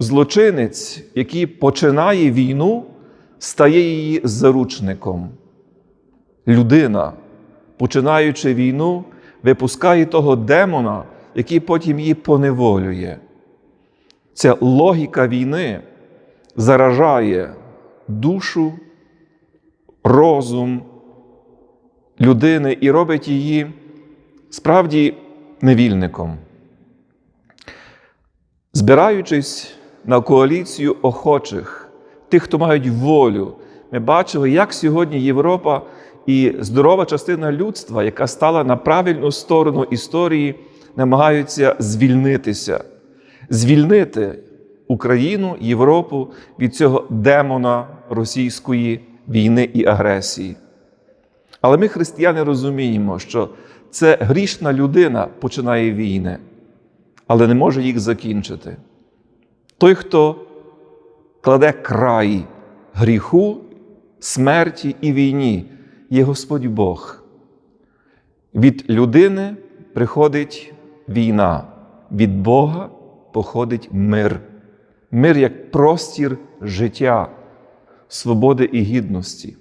злочинець, який починає війну, стає її заручником. Людина, починаючи війну, випускає того демона, який потім її поневолює. Ця логіка війни заражає душу, розум людини і робить її справді невільником. Збираючись на коаліцію охочих, тих, хто мають волю, ми бачили, як сьогодні Європа і здорова частина людства, яка стала на правильну сторону історії, намагаються звільнитися, звільнити Україну, Європу від цього демона російської війни і агресії. Але ми, християни, розуміємо, що це грішна людина починає війни, але не може їх закінчити. Той, хто кладе край гріху, смерті і війні, є Господь Бог. Від людини приходить війна, від Бога походить мир. Мир як простір життя, свободи і гідності.